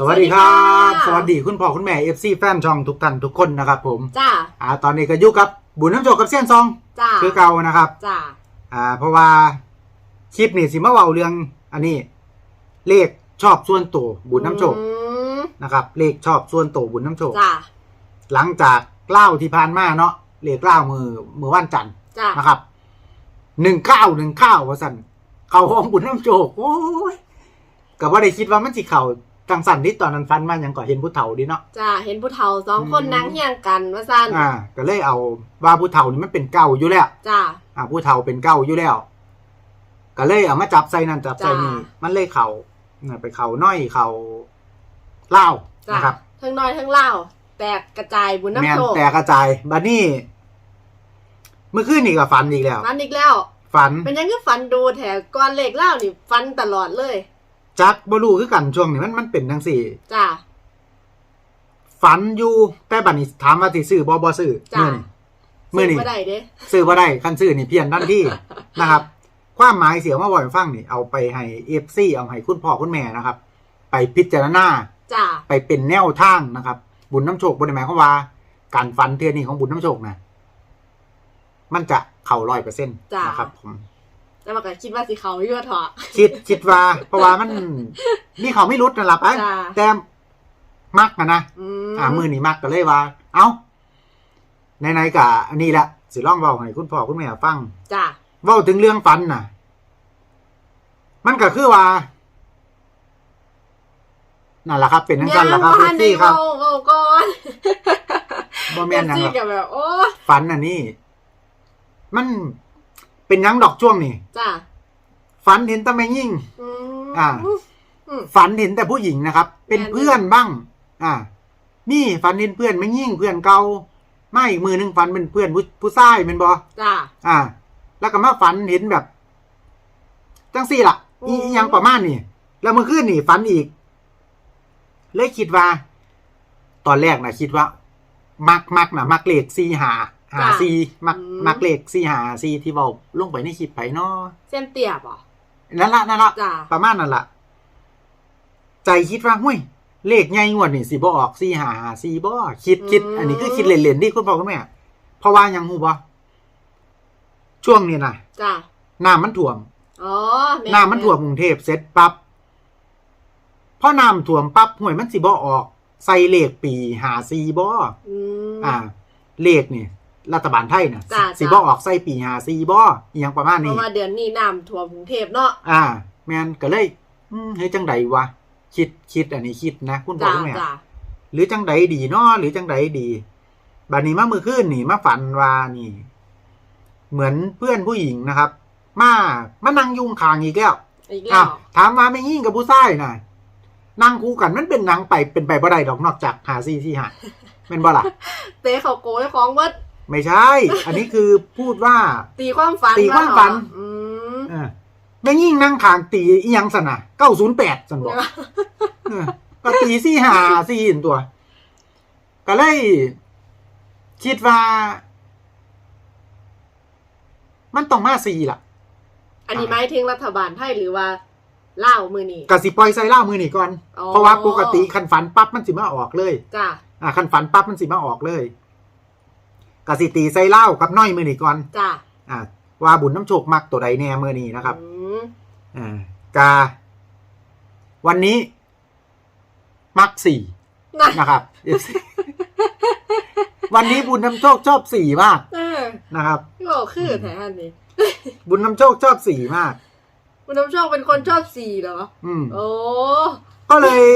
สวัสดีครับสวัสดีค่ะสวัสดีคุณพ่อคุณแม่เอฟซีแฟนช่องทุกท่านทุกคนนะครับผมจ้าอ่าตอนนี้ก็อยู่กับบุญน้ำโจกกับเส้ยนซอง จ้าคือเก่านะครับจ้าอ่าเพราะว่าคลิปนี่สิมาเว้าเรื่องอันนี้ เลขชอบส่วนตัวบุญน้ำโจกอืมนะครับ เลขชอบส่วนตัวบุญน้ำโจกจ้าหลังจากเล่าที่ผ่านมาเนาะเลขเล่ามือมือวันจันทร์จ้านะครับหนึ่งเก้าหนึ่งเก้าว่าสันเขาห้องบุญน้ำโจกโอ้ยก็ว่าได้คิดว่ามันสิเข่า จังสันที่ตอนนั้นฟันมายังก่อเห็นผู้เฒ่าดีเนาะ จ้าเห็นผู้เฒ่าสองคนอืม นั่งเฮียงกันว่าซั่นอ่า ก็เลยเอาว่าผู้เฒ่านี่มันเป็นเก่าอยู่แล้ว จ้า อ่าผู้เฒ่าเป็นเก่าอยู่แล้ว ก็เลยเอามาจับใส่นั่นจับใส่นี่จ้ามันเลยเข่าน่ะไปเข่าน้อยเข่าเล่าวจ้านะครับทั้งน้อยทั้งเล่าแตกกระจายบุญแมน้ำนโชคแต่กระจายบัดนี้ เมื่อคืนนี่ก็ฝันอีกแล้วฟันอีกแล้ว ฝันเป็นยังก็ฟันดูแถวก่อนเลขเล่านี่ฟันตลอดเลย จักบรูคือกันช่วงนี้มันมันเป็นทั้งสี่จ้าฝันอยู่แต่บัดนี้ถามว่าสิซื้อบ่บ่ซื้อจ้ามื้อนี้มื้อนี้ซื้บ่ได้เด้ซื้อบ่ได้คันซื้อนี่เพี้ยนทันทีนะครับ ความหมายเสียมาบ่อยฟังนี่เอาไปให้ FC เอาให้คุณพ่อคุณแม่นะครับ ไปพิจารณาจ้าไปเป็นแนวทางนะครับ บุญน้ำโชคบ่ได้หมายความว่า การฝันเทื่อนี้ของบุญน้ำโชคนะมันจะเข้า100%นะครับผม แล้วมันก็คิดว่าสิเขาอยู่ว่าเถอะคิดคิดว่า เพราะว่ามันนี่เขาไม่รุดนั่นล่ะไปจ้า แต่มักนะนะอืมอ่ามือนี่มักก็เลยว่า เอ้าในๆกะอันนี้แหละสิลองเว้าให้คุณพ่อคุณแม่ฟัง จ้าเว้าถึงเรื่องฟันน่ะ มันก็คือว่า นั่นแหละครับ เป็นทั้งกันแหละครับยังพี่ครับเว้าเว้าก่อนบ่แม่นหยังซี่หรอกกับแบบ โอ้ฟันน่ะนี่มัน เป็นหยังดอกช่วงนี่จ้าฝันเห็นแต่แม่ยิ่ง อืมอ่า อืม ฝันเห็นแต่ผู้หญิงนะครับ เป็นแม่นเพื่อนบ้าง อ่า นี่ฝันเห็นเพื่อนไม่ยิ่งเพื่อนเก่าไม่อีกมือหนึงฝันเป็นเพื่อนผู้ผู้ชายเป็นบอจ้า อ่า แล้วก็มาฝันเห็นแบบ จังสี่ล่ะอีอืม อีหยังประมาณนี่แล้วเมื่อคืนนี่ฝันอีก เลยคิดว่า ตอนแรกนะคิดว่า มักมักนะมักเลขสี่หา หาสี่มักมักเลขสี่หาสี่ที่เบาลงไปในคลิปไปเนาะเส้นเตียบเหรอนั่นละนั่นละจ้าประมาณนั่นละใจคิดว่าห้ยเลขใหญ่งวดนี่สิบ่ออกสี่หาหาสี่บ่คิดคิด อันนี้คือคิดเล่นๆดิคุณพ่อคุณแม่เพราะว่าหยังหูบ่ช่วงนี้นะจ้าน้ำมันท่วมอ๋อแน้ำมันท่วมกรุงเทพเสร็จปั๊บพอน้ำท่วมปั๊บห่วยมันสิบ่ออก ใส่เลขปีหาสี่บ่อืมอ่า เลขนี่ รัฐบาลไทยน่ะจ้ะสิจ้ะ บ่ออกใส่ปีหาสี่บ่อหยังประมาณเพนี้ ราะว่าเดือนนี้น้ำท่วมกรุงเทพเนาะ อ่า แม่นก็เลยอืมเฮ้ยจังใดวะคิดคิดอันนี้คิดนะ คุณพ่อจ้าคุณแม่ จ้าหรือจังใดดีเนาะหรือจังใดดีบัดนี้มามือขึ้นนี่มาฝันว่านี่ เหมือนเพื่อนผู้หญิงนะครับ มามานั่งยุงคางอีกแล้วอีกอะแล้วถามว่าไม่ยิ่งกับผู้ชายน่ะนั่งคู่กันมันเป็นหนังไปเป็นไปบ่ได้ดอกนอกจากหาซี่ที่หาเป็นบ่ล่ะเตะเขาโกยของวัด ไม่ใช่ อันนี้คือพูดว่า ตีความฝันตีความฝัน เหรออืมเออแม่ยิ่งนั่งคางตีอีหยังสนะเก้าศูนย์แปดสันบอกเออก็ตีซี่หาซี่หินตัว ก็เลยคิดว่า มันต้องมาซีล่ะอันนี้หมายถึงรัฐบาลไทยหรือว่าเล่าวมือนี่ กสิปล่อยใส่เล่ามือนี่ก่อน อ๋อ เพราะว่าปกติคันฝันปั๊บมันสิมาออกเลย จ้าอ่าคันฝันปั๊บมันสิมาออกเลย กสิตีใส่เล่ากับน้อยมือนี่ก่อนจ้าอ่าว่าบุญน้ำโชคมักตัวใดแน่มือนี้นะครับอืมอ่ากา วันนี้ มักสี่นะนะครับวันนี้บุญน้ำโชคชอบสี่มากเออนะครับ พี่บอกคือแทนนี่บุญน้ำโชคชอบสี่มาก คุณน้ำโชคเป็นคนชอบสีเหรอ อืม โอ้ก็เลย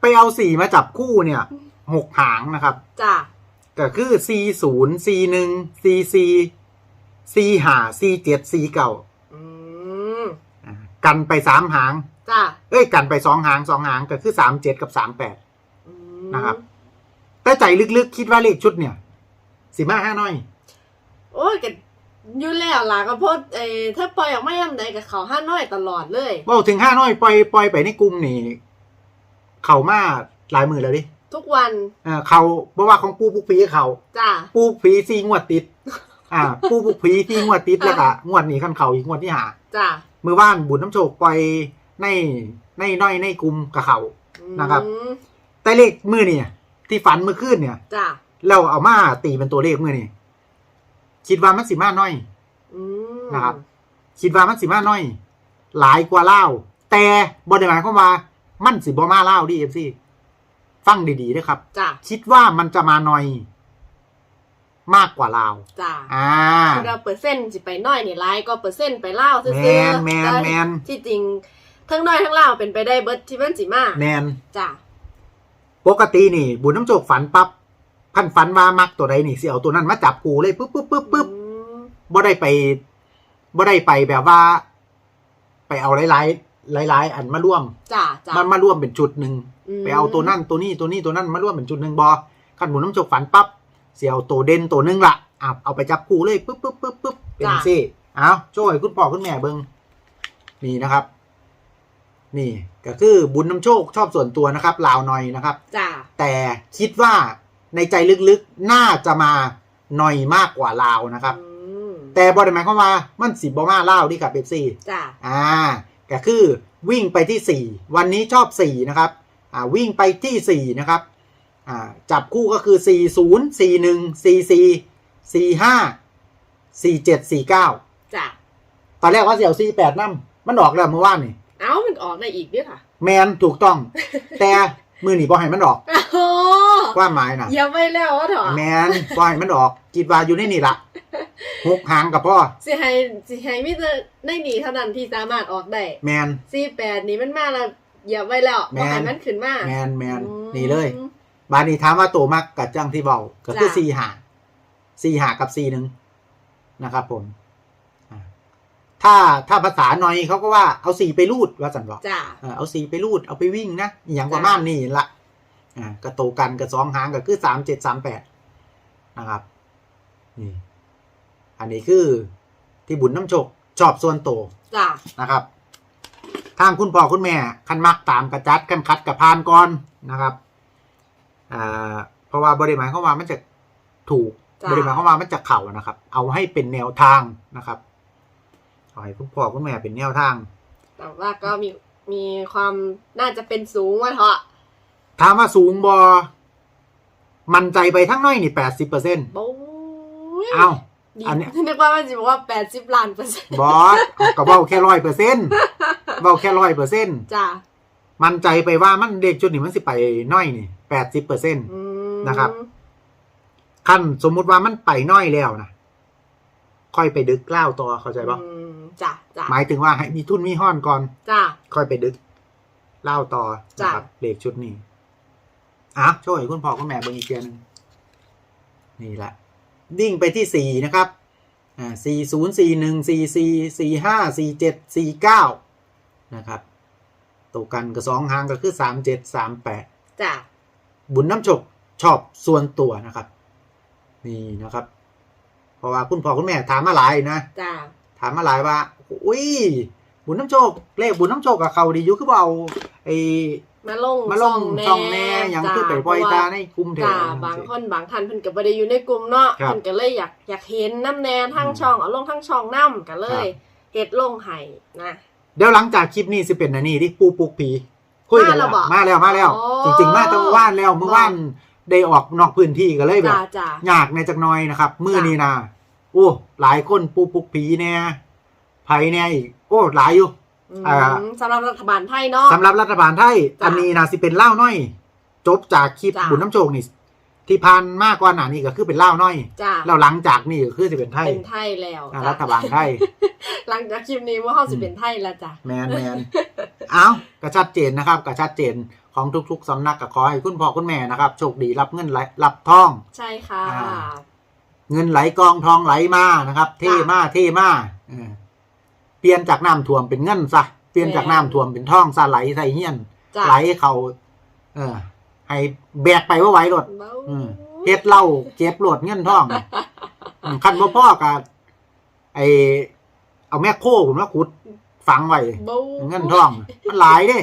ไปเอาสี่มาจับคู่เนี่ยหกหางนะครับ จ้า ก็คือ C ศูนย์ C หนึ่ง C C C หา C เจ็ด C เก่าอืมอ่ากันไปสามหาง จ้าเอ้ยกันไปสองหางสองหางก็คือสามเจ็ดกับสามแปด อืมนะครับ แต่ใจลึกๆ คิดว่าเลขชุดเนี่ยสิมาห้าน้อย โอ้ยกันอยู่แล้วล่ะก็เพราะเออถ้าปล่อยออกมาย่ำใดกับเขาห้าน้อยตลอดเลยว่าถึงห้าน้อยปล่อยปล่อยไปในกลุ่มนี่ เขามาหลายมือแล้วดิ ทุกวันเออเขาเพราะว่าของปูปุกผีเขาจ้าปูปุกผีซีงวดติด อ่า ปูปุกผีซีงวดติดแล้วก็งวดนี้ขั้นเขาอีกงวดที่หาจ้ามือว่านบุญน้ำโชคปล่อยในในน้อยในกลุ่มกับเขานะครับอืมแต่เลขมือเนี่ยที่ฝันเมื่อคืนเนี่ยจ้ะเราเอามาตีเป็นตัวเลขมือนี่คิดว่ามันสิมาน้อยอืมนะครับคิดว่ามันสิมาน้อย หลายกว่าเล่าวแต่บริหมายความว่ามันสิบ่มาเล่าวดิเอฟซี ฟังดีๆนะครับ จ้ะคิดว่ามันจะมาน้อย มากกว่าลาว จ้ะอ่า คือเราเปอร์เซ็นต์สิไปน้อยนี่หลายก็เปอร์เซ็นต์ไปเล่าวซื่อแมๆนแมนแต่แมนที่จริงทั้งน้อยทั้งเล่าวเป็นไปได้เบิดที่มันสิมาแมนจ้ะปกตินี่ บุญน้ำโจกฝันปับ๊บขั้นฝันว่ามักตัวใดนี่สิเอาตัวนั้นมาจับกูเลยปุ๊บปุ๊บปุ๊บปุ๊บอืมบ่ได้ไปบ่ได้ไปแบบว่า ไปเอาหลายๆ หลาย ๆ อันมาร่วมจ้ะจ้ะมันมาร่วมเป็นจุดหนึ่งมไปเอาตัวนั่นตัวนี้ตัวนี้ตัวนั้นมาร่วมเป็นจุดหนึ่งบอขั้นบุญน้ำโจกฝันปั๊บเสียเอาตัวเด่นตัวหนึงละอะเอาไปจับกูเลยปุ๊บปุ๊บปุ๊บปุ๊บเป็นซี่เอาช่วยคุณพ่อคุณแม่เบิงนี่นะครับ นี่ก็คือบุญน้ำโชคชอบส่วนตัวนะครับลาวหน่อยนะครับจ้ะแต่คิดว่าในใจลึกๆน่าจะมาหน่อยมากกว่าลาวนะครับอืมแต่บอได้หมายความว่ามันสิบอมาลาวที่กับเบปซี่จ้ะอ่า ก็คือวิ่งไปที่สี่วันนี้ชอบสี่นะครับอ่าวิ่งไปที่สี่นะครับอ่าจับคู่ก็คือสี่ศูนย์สี่หนึ่งสี่สี่สี่ห้าสี่เจ็ดสี่เก้าจ้ะตอนแรกว่าเสี่ยวสี่แปดนั่มันออกแล้วเมื่อวานนี่ เอ้ามันออกได้อีกด้วยค่ะ แมนถูกต้อง แต่ มือหนีบอให้มันออกโอ้ว่าหมายนะอย่าไปแล้วว่าเถอะแมนปล่อยมันออกคิดว่าอยู่ในนี่ละหกหางกับพ่อสิให้สิให้มิเตอร์ได้หนีเท่านั้นที่สามารถออกได้แมนสี่แปดนี่มันมาแล้วอย่าไปแล้วแม่นบ่ให้มันขึ้นมาแมนแมนอืมนี่เลย บาดนี้ถามว่าโตมากกับจังที่เบาก็คือจ้ะสี่หาสี่หากับสี่หนึ่งนะครับผมอ่า ถ้าถ้าภาษาหน่อยเขาก็ว่าเอาสี่ไปรูดว่าสันบอกจ้ะเออเอาสี่ไปรูดเอาไปวิ่งนะอหย่างจ้ะประมาณนี้ละอ่าก็โตกันกับสองหางก็คือสามเจ็ดสามแปดนะครับนี่อันนี้คือที่บุญน้ำโชคชอบส่วนโตวจ้ะนะครับ ทางคุณพ่อคุณแม่คันมักตามกระจัดกันคัดกับพานก่อนนะครับอ่าเพราะว่าบริหมายเข้ามว่ามันจะถูกจ้ะบริหมายเข้ามว่ามันจะเข่านะครับ เอาให้เป็นแนวทางนะครับ เอาให้คุณพ่อคุณแม่เป็นแนวทาง แต่ว่าก็มีมีความน่าจะเป็นสูงว่าเถอะถามว่าสูงบอมันใจไปทั้งน้อยนี่แปดสิบเปอร์เซ็นต์โอ้ยเอาดีอันเนี้ยนึกว่ามันจะบอกว่าแปดสิบล้านเปอร์เซ็นต์บอสก็เบ้าแค่ร้อยเปอร์เซ็นต์เบ้าแค่ร้อยเปอร์เซ็นต์จ้ะมันใจไปว่ามันเด็กจุดนี้มันสิไปน้อยนี่แปดสิบเปอร์เซ็นต์อืมนะครับขั้นสมมุติว่ามันไปน้อยแล้วนะค่อยไปดึกเล่าวต่อเข้าใจปะอืม จ้ะจ้ะหมายถึงว่าให้มีทุนมีห้อนก่อน จ้ะ ค่อยไปดึก เล่าวต่อจ้ะ นะครับเลขชุดนี้อะช่วยคุณพ่อคุณแม่เบิ่งอีกเทียหนึงนี่แหละดิ่งไปที่สี่นะครับอ่าสี่ศูนย์สี่หนึ่งสี่สี่สี่ห้าสี่เจ็ดสี่เก้านะครับตกกันกับสองหางก็คือสามเจ็ดสามแปด จ้ะ บุญน้ำฉกชอบส่วนตัวนะครับ นี่นะครับ เพราะว่าคุณพ่อคุณแม่ถามมาหลายนะ จ้ะ ถามมาหลายว่าอุ้ยบุญน้ำโชค เลขบุญน้ำโชคกับเขาดีอยู่คือเปล่าไอ้มาลงมาลงช่องแน่ยังคือไปปล่อยตาในกลุ่มเถจ้ะอะบางคนบางท่านเพิ่นก็บ่ได้อยู่ในกลุ่มเนาะครับเพิ่นก็เลยอยากอยากเห็นน้ำแน่ทั้งอืมช่องเอาลงทั้งช่องน้ำก็เลครัยบเฮ็ดลงให้นะเดี๋ยวหลังจากคลิปนี้สิเป็นอันนี้ที่ปูปุกผีคุยกันแล้วมาแล้วบ่มาแล้วมาแล้วอ๋อจริง ๆ มาตั้งว่านแล้วเมื่อวานได้ออกนอกพื้นที่กันเลยแบบจ้ะจ้ะยากในจักหน้อยนะครับ มือจ้ะนี้นะ โอ้หลายคนปูปุกผีแน่ไผแน่อีกโอ้หลายอยู่อืมอ่า สำหรับรัฐบาลไทยเนาะ สำหรับรัฐบาลไทยจ้ะอันนี้นะสิเป็นเล่าวน้อย จบจากคลิปจ้ะ บุญน้ำโชคนี่ที่พันมากกว่าหนานี่ก็คือเป็นเล่าวน้อยจ้ะแล้วหลังจากนี่ก็คือสิเป็นไทยเป็นไทยแล้วอ่าจ้ะรัฐบาลไทย หลังจากคลิปนี้ว่าเฮาสิเป็นไทยแล้วจ้ะ แมนแมน เอาก็ชัดเจนนะครับก็ชัดเจนของทุกๆสำนักก็ขอให้คุณพ่อคุณแม่นะครับ โชคดีรับเงินไหลรับทอง ใช่ค่ะ อ่า เงินไหลกองทองไหลมานะครับ เท่มาเท่มาเออเปลี่ยนจากน้ำท่วมเป็นเงินซะเปลี่ยนจากน้ำท่วมเป็นทองซะไหลใส่เฮียนจ้ะไหลเขาเออ ให้แบกไปว่าไหวรถเบ้าอืมเฮ็ดเหล้าเก็บโหลดเงินทองอืมคันบ่พ่อกับไอเอาแม่โคผมว่าขุดฝังไว้เบ้าเงินทอง มันหลายเด้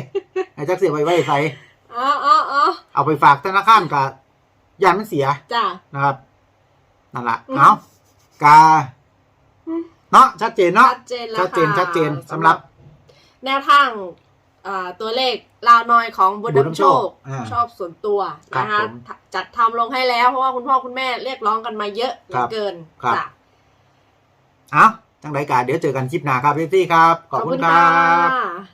ไอ้จักเสียไว้ไว้ใส่อ๋ออ๋ออ๋อเอาไปฝากธนาคารกับยามมันเสียจ้ะนะครับ นั่นแหละอืม เอากาอืมเนาะชัดเจนเนาะชัดเจนแล้วชัดเจนค่ะชัดเจนสำหรับ แนวทางอ่าตัวเลขลาวน้อยของบุญบุญนำนำโชโชคคอ่าชอบส่วนตัวครับนะคะผมจัดทำลงให้แล้วเพราะว่าคุณพ่อคุณแม่เรียกร้องกันมาเยอะเหลืครัอบเกินครับ จ้ะ เอ้าจังไรกาเดี๋ยวเจอกันคลิปหน้าครับพี่ซี่ครับ ขอบคุณครับค่ะ